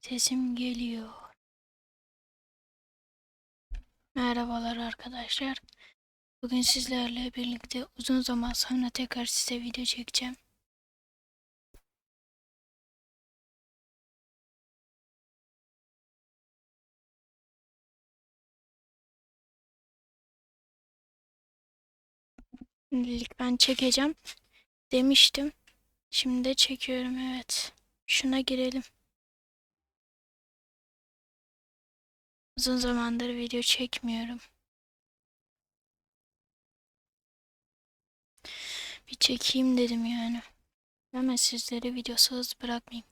Sesim geliyor. Merhabalar arkadaşlar. Bugün sizlerle birlikte uzun zaman sonra tekrar size video çekeceğim. Şimdilik ben çekeceğim demiştim. Şimdi de çekiyorum evet. Şuna girelim. Uzun zamandır video çekmiyorum. Bir çekeyim dedim yani. Ama sizleri videosuz bırakmayayım.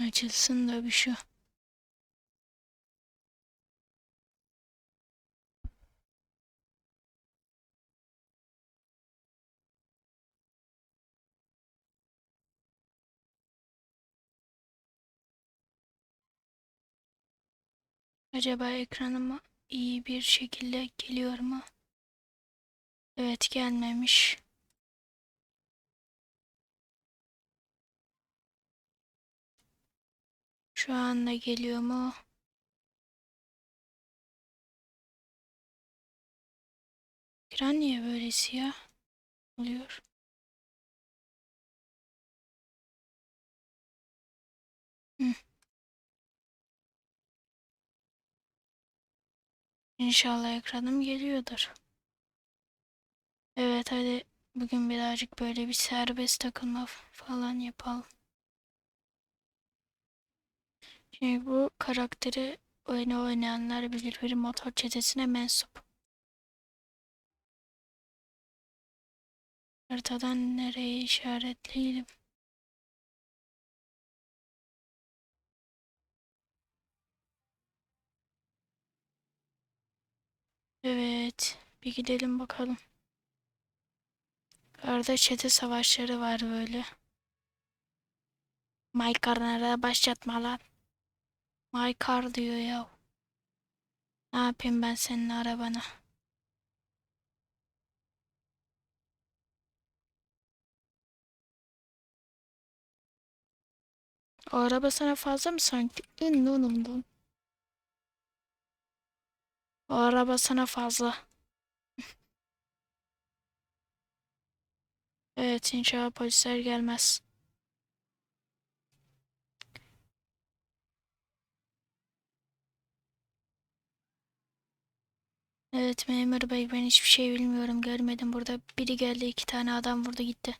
Açılsın da bir şu. Acaba ekranıma iyi bir şekilde geliyor mu? Evet gelmemiş. Şu anda geliyor mu? Ekran niye böyle siyah oluyor? Hı. İnşallah ekranım geliyordur. Evet hadi bugün birazcık böyle bir serbest takılma falan yapalım. Şimdi bu karakteri oyunu oynayanlar bilir bir motor çetesine mensup. Haritadan nereye işaretleyelim? Evet, bir gidelim bakalım. Arada çete savaşları var böyle. Maykarlara başlatma lan. Maykar diyor ya. Ne yapayım ben senin arabana? O araba sana fazla mı sanki? Ondan. O araba sana fazla. Evet inşallah polisler gelmez. Evet memur bey ben hiçbir şey bilmiyorum görmedim burada biri geldi iki tane adam vurdu gitti.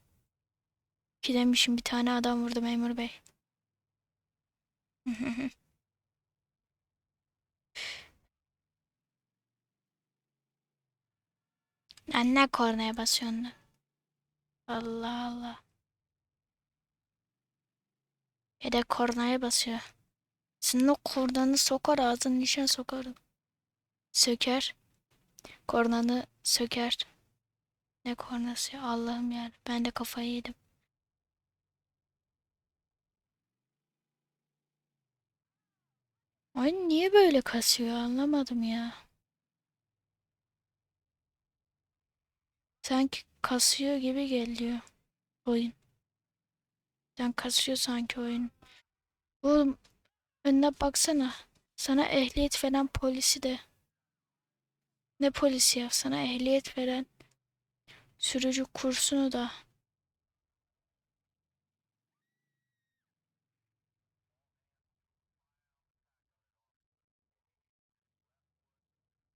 İki demişim bir tane adam vurdu memur bey. Anne kornaya basıyorsun. da. Allah Allah. Bir de kornaya basıyor. Senin o kornanı sokar ağzının içine sokarım. Söker. Kornanı söker. Ne kornası ya Allah'ım ya. Ben de kafayı yedim. Ay niye böyle kasıyor anlamadım ya. Sanki kasıyor gibi geliyor oyun. Sen kasıyor sanki oyun. Oğlum önüne baksana. Sana ehliyet veren polisi de. Ne polisi ya? Sana ehliyet veren sürücü kursunu da.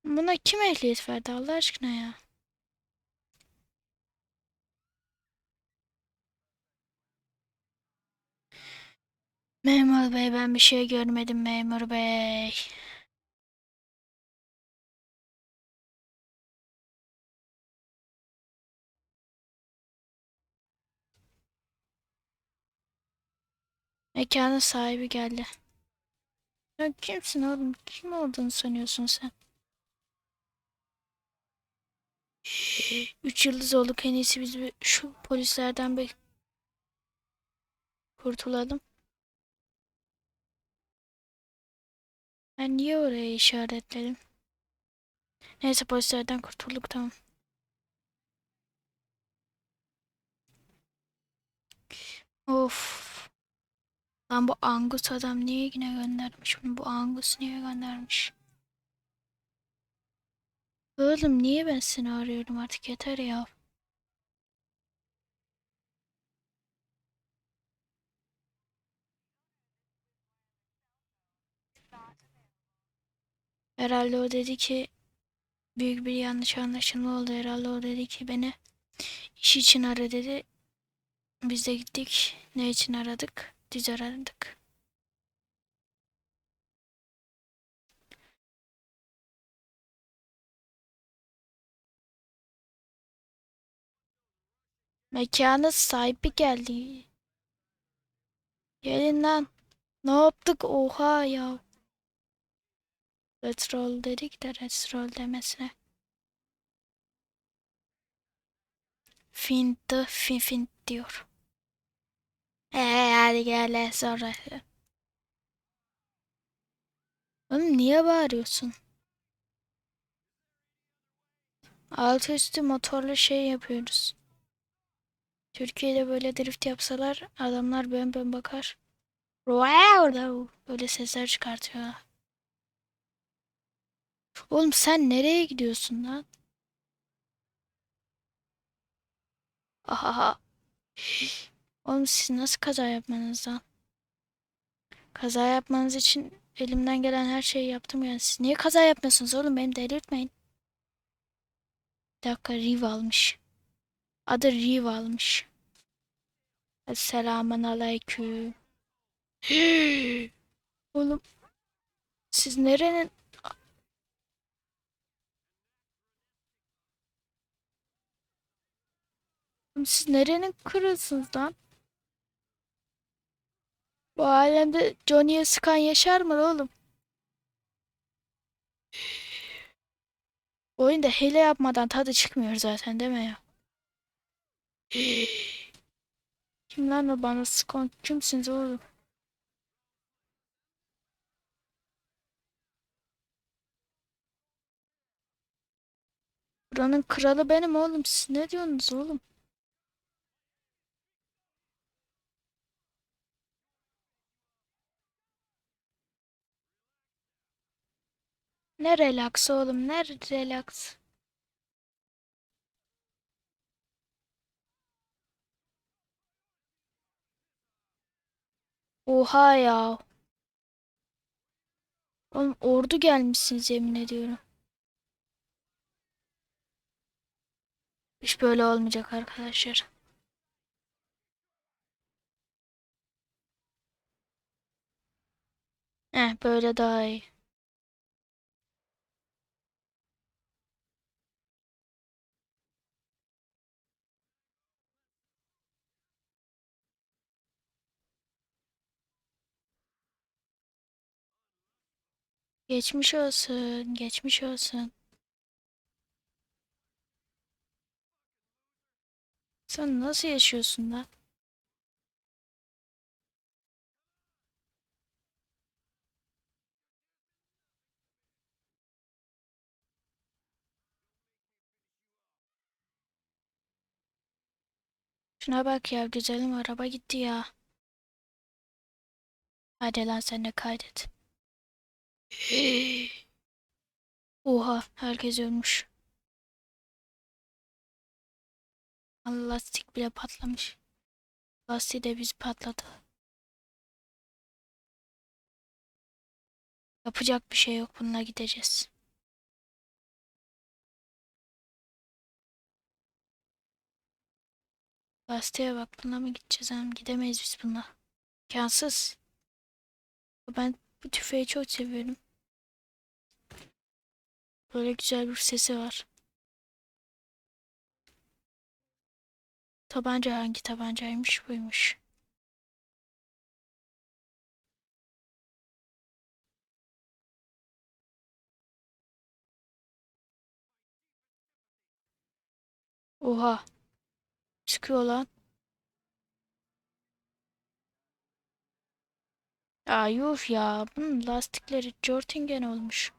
Buna kim ehliyet verdi Allah aşkına ya? Memur bey ben bir şey görmedim memur bey. Mekanın sahibi geldi. Ya kimsin oğlum? Kim olduğunu sanıyorsun sen? Üç yıldız olduk en iyisi biz şu polislerden bir kurtulalım. Ben niye oraya işaretledim? Neyse polislerden kurtulduk tamam. Of. Lan bu Angus adam niye yine göndermiş bunu? Bu Angus niye göndermiş? Oğlum niye ben seni arıyorum artık yeter ya. Herhalde o dedi ki büyük bir yanlış anlaşılma oldu herhalde o dedi ki beni iş için ara dedi. Biz de gittik. Ne için aradık? Diz aradık. Mekanın sahibi geldi. Gelin lan. Ne yaptık? Oha ya. Retrol dedik de retrol demesine. Finti fin fin diyor. Ee hadi gel sonra. Oğlum niye bağırıyorsun? Altı üstü motorlu şey yapıyoruz. Türkiye'de böyle drift yapsalar adamlar bön bön bakar. Wow, böyle sesler çıkartıyor. Oğlum sen nereye gidiyorsun lan? Aha. Oğlum siz nasıl kaza yapmanız lan? Kaza yapmanız için elimden gelen her şeyi yaptım yani. Siz niye kaza yapmıyorsunuz oğlum? Beni delirtmeyin. Bir dakika Riv almış. Adı Riv almış. Selamun aleyküm. Oğlum siz nerenin siz nerenin kırılsınız lan? Bu alemde Johnny'ye sıkan yaşar mı oğlum? Oyunda hile yapmadan tadı çıkmıyor zaten değil mi ya? Kim lan o bana sıkan? Kimsiniz oğlum? Buranın kralı benim oğlum. Siz ne diyorsunuz oğlum? Ne relax oğlum ne relax. Oha ya. Oğlum ordu gelmişsiniz yemin ediyorum. Hiç böyle olmayacak arkadaşlar. Eh böyle daha iyi. Geçmiş olsun, geçmiş olsun. Sen nasıl yaşıyorsun lan? Şuna bak ya güzelim araba gitti ya. Hadi lan sen de kaydet. Oha herkes ölmüş. Lastik bile patlamış. Lastiği de biz patladı. Yapacak bir şey yok bununla gideceğiz. Lastiğe bak bununla mı gideceğiz hanım? Gidemeyiz biz bununla. İmkansız. Ben bu tüfeği çok seviyorum. Böyle güzel bir sesi var. Tabanca hangi tabancaymış buymuş. Oha. Çıkıyor lan. Ya yuh ya. Bunun lastikleri Jortingen olmuş.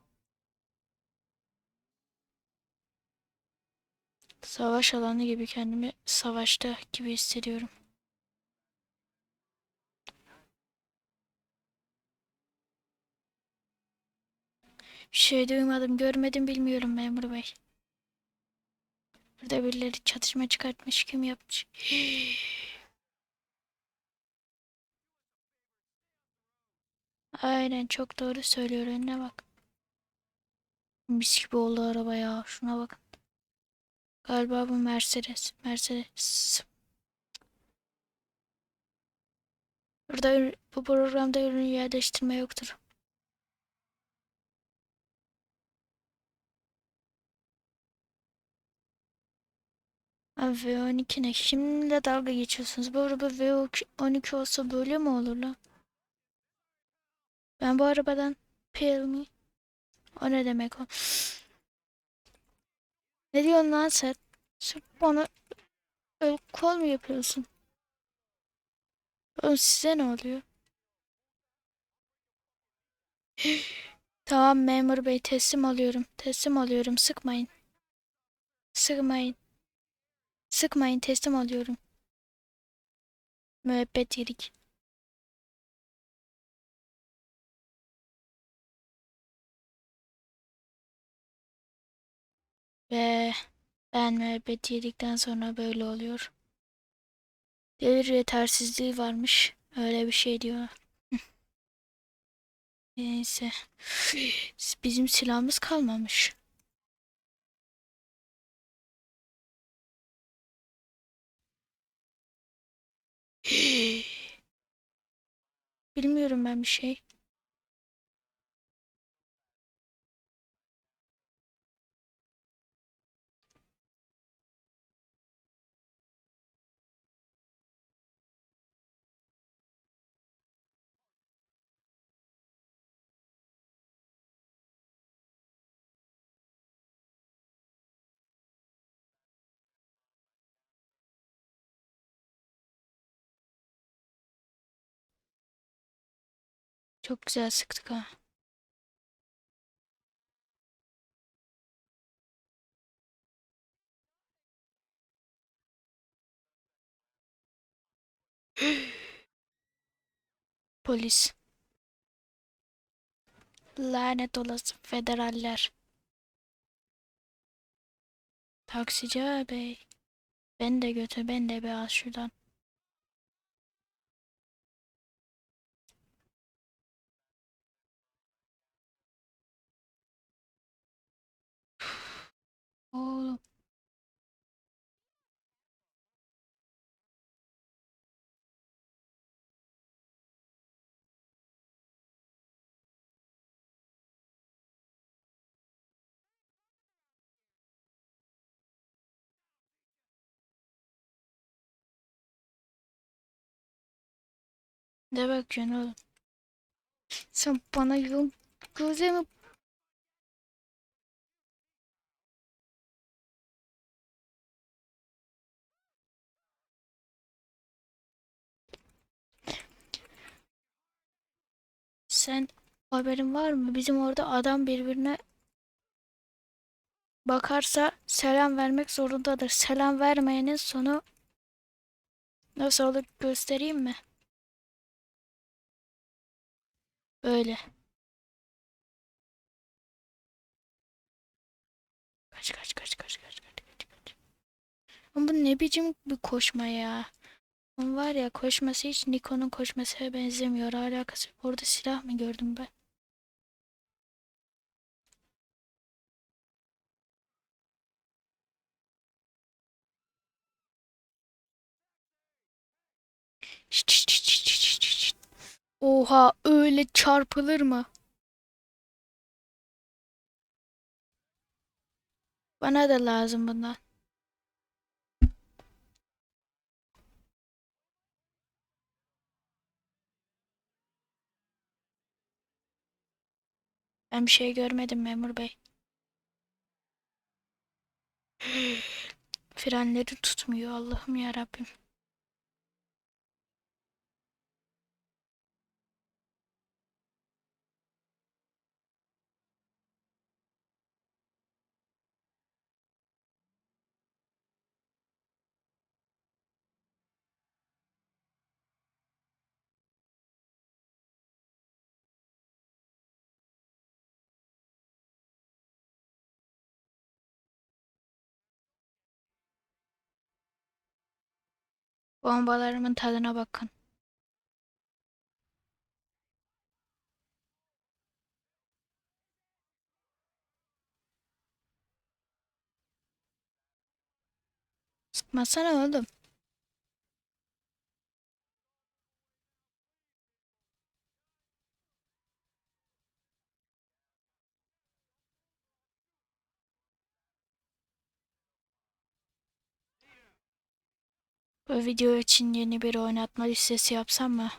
Savaş alanı gibi kendimi savaşta gibi hissediyorum. Bir şey duymadım, görmedim, bilmiyorum memur bey. Burada birileri çatışma çıkartmış, kim yapmış? Aynen çok doğru söylüyor önüne bak. Mis gibi oldu araba ya. Şuna bakın. Galiba bu Mercedes. Mercedes. Burada bu programda ürün yerleştirme yoktur. Abi V12 ne? Şimdi dalga geçiyorsunuz. Bu araba V12 olsa böyle mi olur lan? Ben bu arabadan pil mi? O ne demek o? Ne diyorsun lan sen? Sırf bana kol mu yapıyorsun? Oğlum size ne oluyor? Tamam memur bey teslim alıyorum. Teslim alıyorum. Sıkmayın. Sıkmayın. Sıkmayın teslim alıyorum. Müebbet yedik. Ve ben müebbet yedikten sonra böyle oluyor. Devir yetersizliği varmış. Öyle bir şey diyor. Neyse. Bizim silahımız kalmamış. Bilmiyorum ben bir şey. Çok güzel sıktık ha. Polis. Lanet olası federaller. Taksici bey. Ben de götür, ben de al şuradan. Oğlum. Ne bakıyorsun oğlum? Sen bana yol gözlemi Sen haberin var mı? Bizim orada adam birbirine bakarsa selam vermek zorundadır. Selam vermeyenin sonu nasıl olur göstereyim mi? Böyle. Kaç kaç kaç kaç kaç kaç kaç kaç. Ama bu ne biçim bir koşma ya. Var ya koşması hiç Nikon'un koşmasına benzemiyor. Alakası. Orada silah mı gördüm ben? Oha öyle çarpılır mı? Bana da lazım bundan. Ben bir şey görmedim memur bey. Frenleri tutmuyor Allah'ım ya Rabbim. Bombalarımın tadına bakın. Sıkmasana oğlum. Bu video için yeni bir oynatma listesi yapsam mı?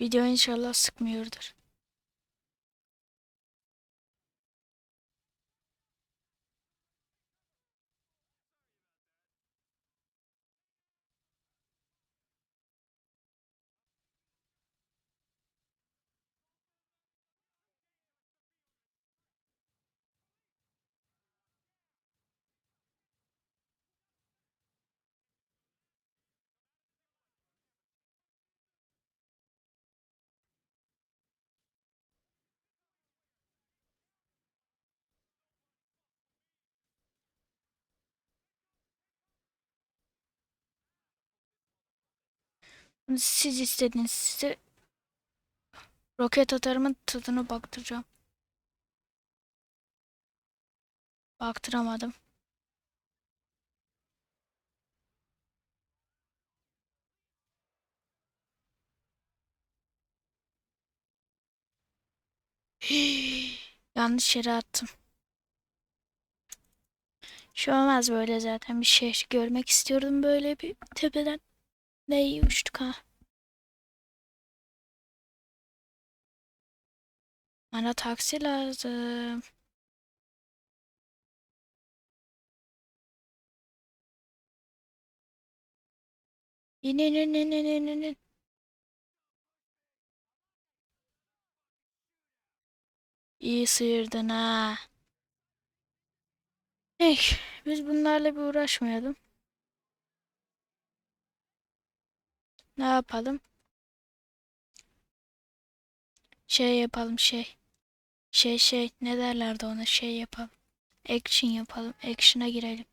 Video inşallah sıkmıyordur. Siz istediniz. Size roket atarımın tadına baktıracağım. Baktıramadım. Yanlış yere attım. Şu olmaz böyle zaten bir şehri görmek istiyordum böyle bir tepeden. Ne iyi uçtuk ha. Bana taksi lazım. İn in in in in in, in. İyi sıyırdın ha. Eh, biz bunlarla bir uğraşmayalım. Ne yapalım? Şey yapalım şey. Şey şey ne derlerdi ona şey yapalım. Action yapalım. Action'a girelim.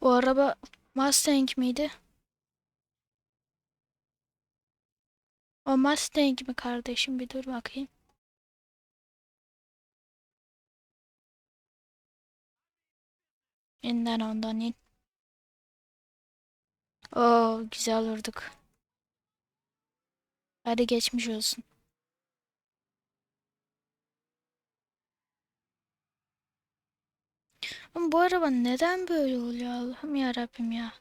O araba Mustang miydi? O Mustang mi kardeşim? Bir dur bakayım. İnden ondan in. Oo güzel vurduk. Hadi geçmiş olsun. Ama bu araba neden böyle oluyor Allah'ım ya Rabbim ya.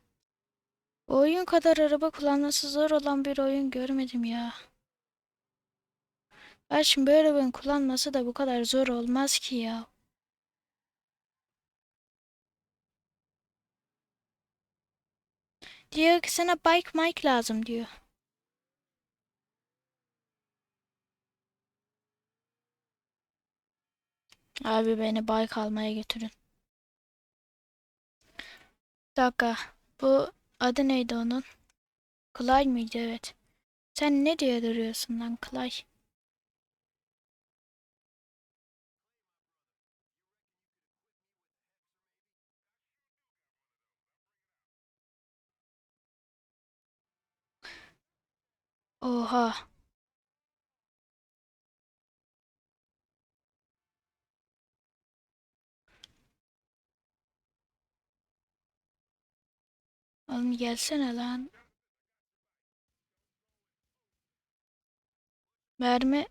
Oyun kadar araba kullanması zor olan bir oyun görmedim ya. Kardeşim böyle arabanın kullanması da bu kadar zor olmaz ki ya. Diyor ki sana bike mic lazım diyor. Abi beni bike almaya götürün. Dakika. Bu adı neydi onun? Clay mıydı? Evet. Sen ne diye duruyorsun lan Clay? Oha. Oğlum gelsene lan. Mermi.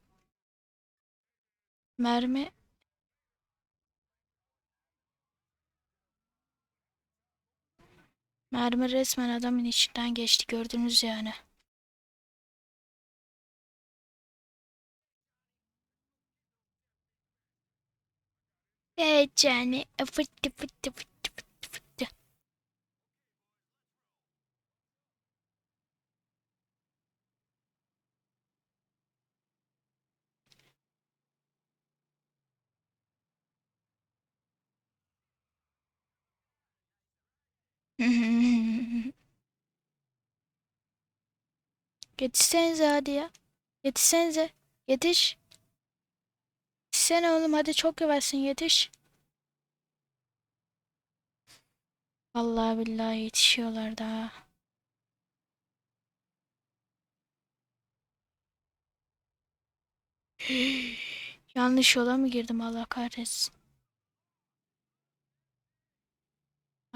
Mermi. Mermi resmen adamın içinden geçti gördünüz yani. Evet yani. Fıttı fıttı fıttı fıttı. Yetişsenize hadi ya. Yetişsenize. Yetiş. Yetişsene oğlum hadi çok yavaşsın yetiş. Vallahi billahi yetişiyorlar daha. Yanlış yola mı girdim Allah kahretsin.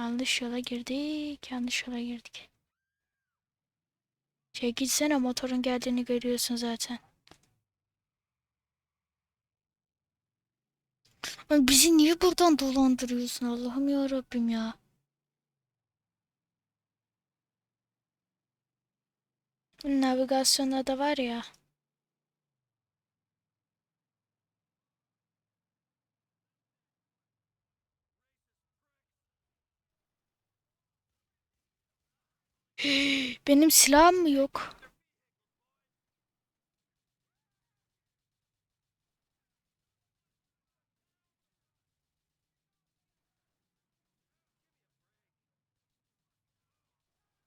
Yanlış yola girdik. Yanlış yola girdik. Çekilsene motorun geldiğini görüyorsun zaten. Ay bizi niye buradan dolandırıyorsun Allah'ım ya Rabbim ya. Navigasyonda da var ya. Benim silahım mı yok?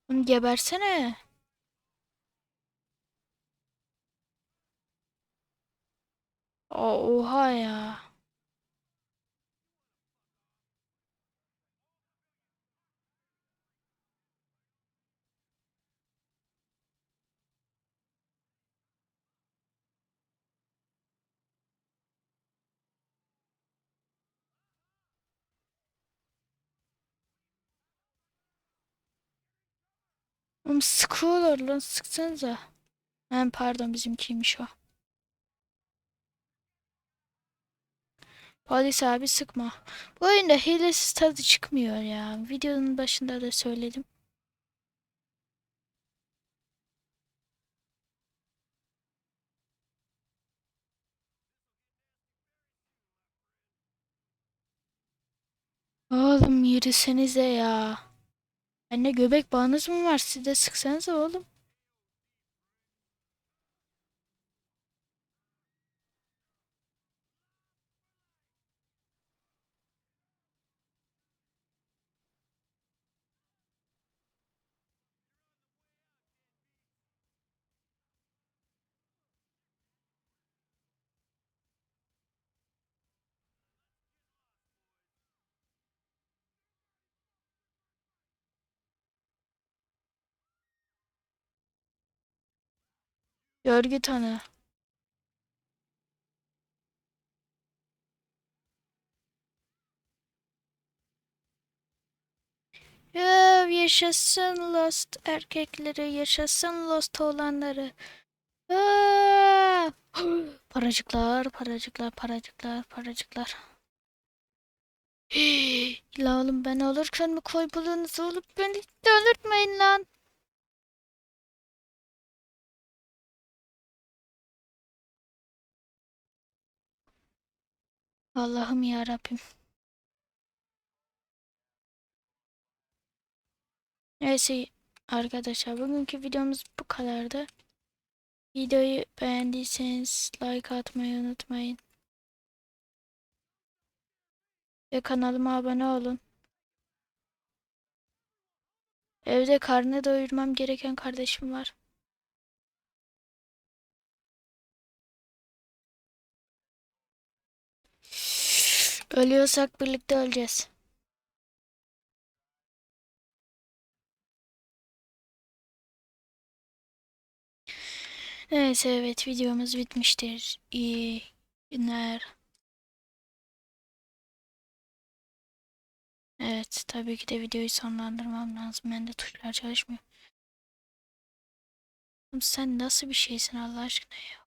Onu gebersene. Oha ya. Oğlum sıkıyorlar lan sıksanıza. Ha, pardon bizimkiymiş o. Polis abi sıkma. Bu oyunda hilesiz tadı çıkmıyor ya. Videonun başında da söyledim. Oğlum yürüsenize ya. Anne göbek bağınız mı var? Siz de sıksanıza oğlum. Görgü tanı. Ya yaşasın Lost erkekleri, yaşasın Lost olanları. Paracıklar, paracıklar, paracıklar, paracıklar. La oğlum ben olurken mi kaybolunuz olup beni de öldürtmeyin lan. Allah'ım ya Rabbim. Neyse arkadaşlar bugünkü videomuz bu kadardı. Videoyu beğendiyseniz like atmayı unutmayın. Ve kanalıma abone olun. Evde karnı doyurmam gereken kardeşim var. Ölüyorsak birlikte öleceğiz. Neyse evet videomuz bitmiştir. İyi günler. Evet tabii ki de videoyu sonlandırmam lazım. Bende tuşlar çalışmıyor. Sen nasıl bir şeysin Allah aşkına ya?